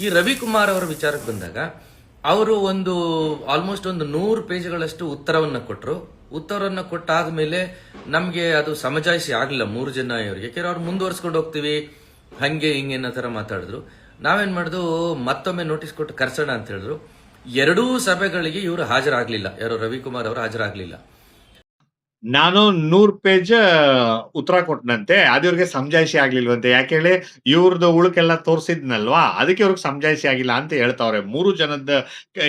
ಈ ರವಿಕುಮಾರ್ ಅವರ ವಿಚಾರಕ್ಕೆ ಬಂದಾಗ, ಅವರು ಒಂದು ಆಲ್ಮೋಸ್ಟ್ ಒಂದು ನೂರು ಪೇಜ್ಗಳಷ್ಟು ಉತ್ತರವನ್ನು ಕೊಟ್ಟರು ಉತ್ತರವನ್ನ ಕೊಟ್ಟಾದ್ಮೇಲೆ ನಮಗೆ ಅದು ಸಮಜಾಯಿಸಿ ಆಗಲಿಲ್ಲ ಮೂರು ಜನ ಇವರು ಯಾಕೆಂದ್ರೆ ಅವ್ರು ಮುಂದುವರ್ಸ್ಕೊಂಡು ಹೋಗ್ತೀವಿ, ಹಂಗೆ ಹಿಂಗೆ ಅನ್ನೋ ಥರ ಮಾತಾಡಿದ್ರು. ನಾವೇನು ಮಾಡಿದ್ರು ಮತ್ತೊಮ್ಮೆ ನೋಟಿಸ್ ಕೊಟ್ಟು ಕರ್ಸೋಣ ಅಂತ ಹೇಳಿದ್ರು. ಎರಡೂ ಸಭೆಗಳಿಗೆ ಇವರು ಹಾಜರಾಗಲಿಲ್ಲ. ಯಾರು ರವಿಕುಮಾರ್ ಅವರು ಹಾಜರಾಗ್ಲಿಲ್ಲ. ನಾನು ನೂರ್ ಪೇಜ್ ಉತ್ತರ ಕೊಟ್ಟನಂತೆ ಅದು ಇವ್ರಿಗೆ ಆಗ್ಲಿಲ್ವಂತೆ. ಯಾಕೆ ಹೇಳಿ ಇವ್ರದ್ದು ಉಳುಕೆಲ್ಲ ತೋರಿಸಿದ್ನಲ್ವಾ? ಅದಕ್ಕೆ ಇವ್ರಿಗೆ ಸಮಜಾಯಿಸಿ ಆಗಿಲ್ಲ ಅಂತ ಹೇಳ್ತಾವ್ರೆ. ಮೂರು ಜನದ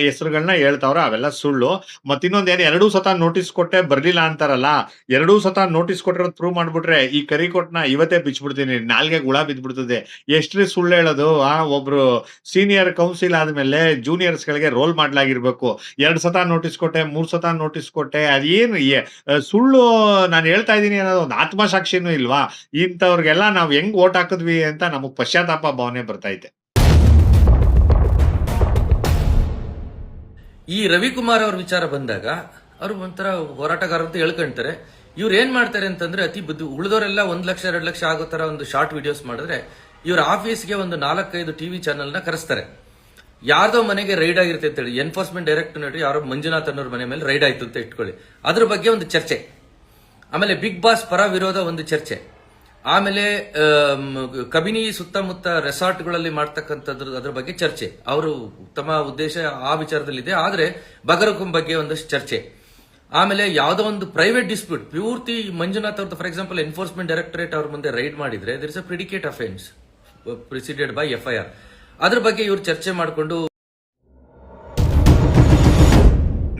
ಹೆಸರುಗಳನ್ನ ಹೇಳ್ತಾವ್ರೆ ಅವೆಲ್ಲ ಸುಳ್ಳು. ಮತ್ ಇನ್ನೊಂದ್ ಎರಡೂ ಸತ ನೋಟಿಸ್ ಕೊಟ್ಟೆ ಬರ್ಲಿಲ್ಲ ಅಂತಾರಲ್ಲ ಎರಡೂ ಸತ ನೋಟಿಸ್ ಕೊಟ್ಟಿರೋದು ಪ್ರೂವ್ ಮಾಡ್ಬಿಟ್ರೆ ಈ ಕರಿ ಕೊಟ್ನ ಇವತ್ತೇ ಬಿಚ್ಬಿಡ್ತೀನಿ. ನಾಲ್ಗೆ ಗುಳ ಬಿದ್ಬಿಡ್ತದೆ. ಎಷ್ಟ್ರಿ ಸುಳ್ಳು ಹೇಳೋದು? ಆ ಒಬ್ರು ಸೀನಿಯರ್ ಕೌನ್ಸಿಲ್ ಆದ್ಮೇಲೆ ಜೂನಿಯರ್ಸ್ ಗಳಿಗೆ ರೋಲ್ ಮಾಡ್ಲಾಗಿರ್ಬೇಕು. ಎರಡ್ ಸತ ನೋಟಿಸ್ ಕೊಟ್ಟೆ ಮೂರ್ ಸತ ನೋಟಿಸ್ ಕೊಟ್ಟೆ ಅದೇನು ಆ, ಸುಳ್ಳು ನಾನು ಹೇಳ್ತಾ ಇದ್ದೀನಿ ಅನ್ನೋದು ಒಂದು ಆತ್ಮಸಾಕ್ಷಿನೂ ಇಲ್ವಾ? ಇಂಥವ್ರಿಗೆಲ್ಲ ನಾವು ಹೆಂಗ್ ಓಟ್ ಹಾಕಿದ್ವಿ ಅಂತ ನಮಗೆ ಪಶ್ಚಾತ್ತಾಪ ಭಾವನೆ ಬರ್ತೈತೆ ಈ ರವಿಕುಮಾರ್ ಅವ್ರ ವಿಚಾರ ಬಂದಾಗ ಅವರು ಒಂಥರ ಹೋರಾಟಗಾರ ಅಂತ ಹೇಳ್ಕೊಂತಾರೆ. ಇವ್ರು ಏನ್ ಮಾಡ್ತಾರೆ ಅಂತಂದ್ರೆ ಅತಿ ಬುದ್ಧಿ ಉಳಿದವರೆಲ್ಲ ಒಂದ್ ಲಕ್ಷ, ಎರಡು ಲಕ್ಷ ಆಗೋ ತರ ಒಂದು ಶಾರ್ಟ್ ವಿಡಿಯೋಸ್ ಮಾಡಿದ್ರೆ ಇವ್ರ ಆಫೀಸ್ಗೆ ಒಂದು ನಾಲ್ಕೈದು ಟಿವಿ ಚಾನೆಲ್ನ ಕರೆಸ್ತಾರೆ. ಯಾರ್ದೋ ಮನೆಗೆ ರೈಡ್ ಆಗಿರುತ್ತೆ ಅಂತ ಹೇಳಿ ಎನ್ಫೋರ್ಸ್ಮೆಂಟ್ ಡೈರೆಕ್ಟರ್ ನೋಡಿ ಯಾರೋ ಮಂಜುನಾಥ್ ಅನ್ನೋರ್ ಮನೆ ಮೇಲೆ ರೈಡ್ ಆಯ್ತು ಅಂತ ಇಟ್ಕೊಳ್ಳಿ. ಅದ್ರ ಬಗ್ಗೆ ಒಂದು ಚರ್ಚೆ. ಆಮೇಲೆ ಬಿಗ್ ಬಾಸ್ ಪರ ವಿರೋಧ ಒಂದು ಚರ್ಚೆ. ಆಮೇಲೆ ಆಮ್, ಕಬಿನಿ ಸುತ್ತಮುತ್ತ ರೆಸಾರ್ಟ್ಗಳಲ್ಲಿ ಮಾಡ್ತಕ್ಕಂಥದ್ರ ಅದ್ರ ಬಗ್ಗೆ ಚರ್ಚೆ. ಅವರು ಉತ್ತಮ ಉದ್ದೇಶ ಆ ವಿಚಾರದಲ್ಲಿದೆ. ಆದ್ರೆ ಬಗರಕುಂ ಬಗ್ಗೆ ಒಂದಷ್ಟು ಚರ್ಚೆ. ಆಮೇಲೆ ಯಾವುದೋ ಒಂದು ಪ್ರೈವೇಟ್ ಡಿಸ್ಪ್ಯೂಟ್ ಪೂರ್ತಿ ಮಂಜುನಾಥ್ ಅವ್ರದ್ದು ಫಾರ್ ಎಕ್ಸಾಂಪಲ್ ಎನ್ಫೋರ್ಸ್ಮೆಂಟ್ ಡೈರೆಕ್ಟರೇಟ್ ಅವ್ರ ಮುಂದೆ ರೈಡ್ ಮಾಡಿದ್ರೆ there is a predicate offence preceded by F I R ಅದ್ರ ಬಗ್ಗೆ ಇವರು ಚರ್ಚೆ ಮಾಡಿಕೊಂಡು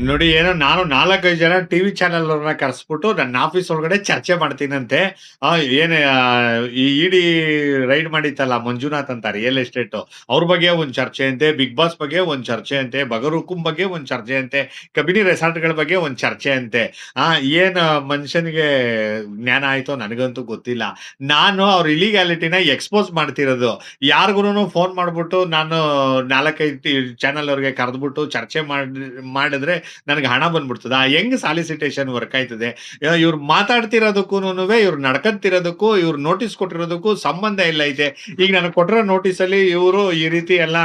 ನೋಡಿ, ಏನೋ ನಾನು ನಾಲ್ಕೈದು ಜನ ಟಿವಿ ಚಾನೆಲ್ ಅವ್ರನ್ನ ಕರೆಸ್ಬಿಟ್ಟು ನನ್ನ ಆಫೀಸ್ ಒಳಗಡೆ ಚರ್ಚೆ ಮಾಡ್ತೀನಂತೆ. ಏನ್ ಈ ಇಡಿ ರೈಡ್ ಮಾಡಿತ್ತಲ್ಲ ಮಂಜುನಾಥ್ ಅಂತ ರಿಯಲ್ ಎಸ್ಟೇಟ್ ಅವ್ರ ಬಗ್ಗೆ ಒಂದು ಚರ್ಚೆ ಅಂತೆ ಬಿಗ್ ಬಾಸ್ ಬಗ್ಗೆ ಒಂದು ಚರ್ಚೆ ಅಂತೆ ಬಗರುಕುಂ ಬಗ್ಗೆ ಒಂದು ಚರ್ಚೆ ಅಂತೆ ಕಬಿನಿ ರೆಸಾರ್ಟ್ಗಳ ಬಗ್ಗೆ ಒಂದು ಚರ್ಚೆ ಅಂತೆ ಆ, ಏನು ಮನುಷ್ಯನಿಗೆ ಜ್ಞಾನ ಆಯಿತು ನನಗಂತೂ ಗೊತ್ತಿಲ್ಲ. ನಾನು ಅವ್ರ ಇಲಿಗ್ಯಾಲಿಟಿನ ಎಕ್ಸ್ಪೋಸ್ ಮಾಡ್ತಿರೋದು. ಯಾರಿಗೂ ಫೋನ್ ಮಾಡಿಬಿಟ್ಟು ನಾನು ನಾಲ್ಕೈದು ಚಾನಲ್ ಅವ್ರಿಗೆ ಕರೆದ್ಬಿಟ್ಟು ಚರ್ಚೆ ಮಾಡಿ, ಮಾಡಿದ್ರೆ ನನಗೆ ಹಣ ಆ ಹೆಂಗ್ ಸಾಲಿಸಿಟೇಷನ್ ವರ್ಕ್ ಆಯ್ತದೆ? ಇವ್ರು ಮಾತಾಡ್ತಿರೋದಕ್ಕೂ ಇವ್ರು ನಡ್ಕಂತಿರೋದಕ್ಕೂ, ಇವ್ರು ನೋಟಿಸ್ ಕೊಟ್ಟಿರೋದಕ್ಕೂ ಸಂಬಂಧ ಇಲ್ಲ ಐತೆ. ಈಗ ನನಗೆ ಕೊಟ್ಟಿರೋ ನೋಟಿಸ್ ಅಲ್ಲಿ ಇವರು ಈ ರೀತಿ ಎಲ್ಲ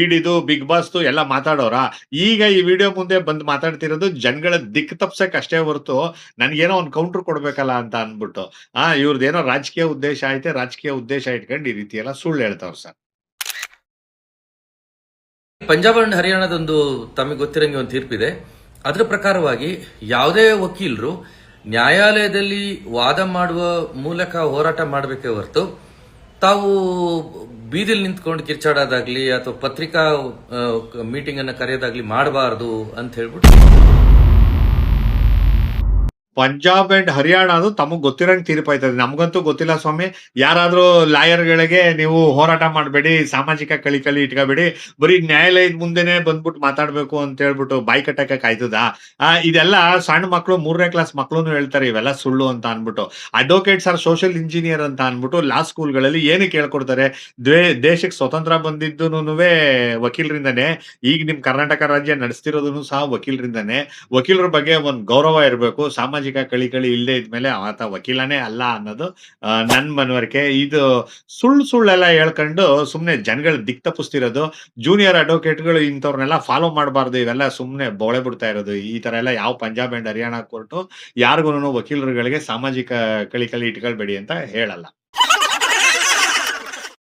ಈಡಿದು ಬಿಗ್ ಬಾಸ್ ಎಲ್ಲ ಮಾತಾಡೋರ. ಈಗ ಈ ವಿಡಿಯೋ ಮುಂದೆ ಬಂದು ಮಾತಾಡ್ತಿರೋದು ಜನಗಳ ದಿಕ್ ತಪ್ಸಕ್ ಅಷ್ಟೇ ಹೊರತು ನನ್ಗೇನೋ ಒಂದು ಕೌಂಟರ್ ಕೊಡ್ಬೇಕಲ್ಲ ಅಂತ ಅನ್ಬಿಟ್ಟು ಆ ಇವ್ರದ್ದೇನೋ ರಾಜಕೀಯ ಉದ್ದೇಶ ಐತೆ, ರಾಜಕೀಯ ಉದ್ದೇಶ ಇಟ್ಕೊಂಡು ಈ ರೀತಿ ಎಲ್ಲ ಸುಳ್ಳು ಹೇಳ್ತಾವ್ರು ಸರ್. ಪಂಜಾಬ್ ಅಂಡ್ ಹರಿಯಾಣದೊಂದು ತಮಗೆ ಗೊತ್ತಿರಂಗೆ ಒಂದು ತೀರ್ಪಿದೆ. ಅದರ ಪ್ರಕಾರವಾಗಿ ಯಾವುದೇ ವಕೀಲರು ನ್ಯಾಯಾಲಯದಲ್ಲಿ ವಾದ ಮಾಡುವ ಮೂಲಕ ಹೋರಾಟ ಮಾಡಬೇಕೇ ಹೊರತು ತಾವು ಬೀದಿಲಿ ನಿಂತ್ಕೊಂಡು ಕಿರ್ಚಾಡೋದಾಗ್ಲಿ ಅಥವಾ ಪತ್ರಿಕಾ ಮೀಟಿಂಗ್ ಅನ್ನ ಕರೆಯೋದಾಗ್ಲಿ ಮಾಡಬಾರದು ಅಂತ ಹೇಳ್ಬಿಟ್ಟು ಪಂಜಾಬ್ ಅಂಡ್ ಹರಿಯಾಣ ಅದು ತಮಗ್ ಗೊತ್ತಿರಂಗ್ ತೀರ್ಪಾಯ್ತದೆ ನಮ್ಗಂತೂ ಗೊತ್ತಿಲ್ಲ ಸ್ವಾಮಿ. ಯಾರಾದ್ರೂ ಲಾಯರ್ಗಳಿಗೆ ನೀವು ಹೋರಾಟ ಮಾಡಬೇಡಿ ಸಾಮಾಜಿಕ ಕಳಿಕಳಿ ಇಟ್ಕೋಬೇಡಿ ಬರೀ ನ್ಯಾಯಾಲಯದ ಮುಂದೆನೆ ಬಂದ್ಬಿಟ್ಟು ಮಾತಾಡ್ಬೇಕು ಅಂತ ಹೇಳ್ಬಿಟ್ಟು ಬಾಯ್ ಕಟ್ಟಕ್ಕೆ ಕಾಯ್ತದ? ಆ, ಇದೆಲ್ಲ ಸಣ್ಣ ಮಕ್ಕಳು ಮೂರನೇ ಕ್ಲಾಸ್ ಮಕ್ಕಳು ಹೇಳ್ತಾರೆ ಇವೆಲ್ಲ ಸುಳ್ಳು ಅಂತ ಅನ್ಬಿಟ್ಟು ಅಡ್ವೊಕೇಟ್ಸ್ ಆರ್ ಸೋಷಿಯಲ್ ಇಂಜಿನಿಯರ್ ಅಂತ ಅನ್ಬಿಟ್ಟು ಲಾ ಸ್ಕೂಲ್ಗಳಲ್ಲಿ ಏನು ಕೇಳ್ಕೊಡ್ತಾರೆ? ದ್ವೇ ದೇಶಕ್ಕೆ ಸ್ವತಂತ್ರ ಬಂದಿದ್ದು ವಕೀಲರಿಂದನೇ ಈಗ ನಿಮ್ ಕರ್ನಾಟಕ ರಾಜ್ಯ ನಡೆಸ್ತಿರೋದನ್ನು ಸಹ ವಕೀಲರಿಂದನೇ. ವಕೀಲರ ಬಗ್ಗೆ ಒಂದ್ ಗೌರವ ಇರಬೇಕು ಸಾಮಾಜಿಕ ಕಳಿಕಳಿ ಇಲ್ಲದೆ ಇದ್ಮೇಲೆ ಆತ ವಕೀಲನೇ ಅಲ್ಲ ಅನ್ನೋದು ನನ್ನ ನನ್ ಮನವರಿಕೆ. ಇದು ಸುಳ್ಳು ಸುಳ್ಳೆಲ್ಲ ಹೇಳ್ಕೊಂಡು ಸುಮ್ಮನೆ ಜನಗಳು ದಿಕ್ ತಪ್ಪಿಸ್ತಿರೋದು, ಜೂನಿಯರ್ ಅಡ್ವೊಕೇಟ್ಗಳು ಇಂಥವ್ರನ್ನೆಲ್ಲ ಫಾಲೋ ಮಾಡಬಾರ್ದು, ಇವೆಲ್ಲ ಸುಮ್ಮನೆ ಬೋಳೆ ಬಿಡ್ತಾ ಇರೋದು. ಈ ತರ ಎಲ್ಲ ಯಾವ ಪಂಜಾಬ್ ಆ್ಯಂಡ್ ಹರಿಯಾಣ ಕೋರ್ಟು ಯಾರಿಗೂ ವಕೀಲರುಗಳಿಗೆ ಸಾಮಾಜಿಕ ಕಳಿಕಳಿ ಇಟ್ಕೊಳ್ಬೇಡಿ ಅಂತ ಹೇಳಲ್ಲ.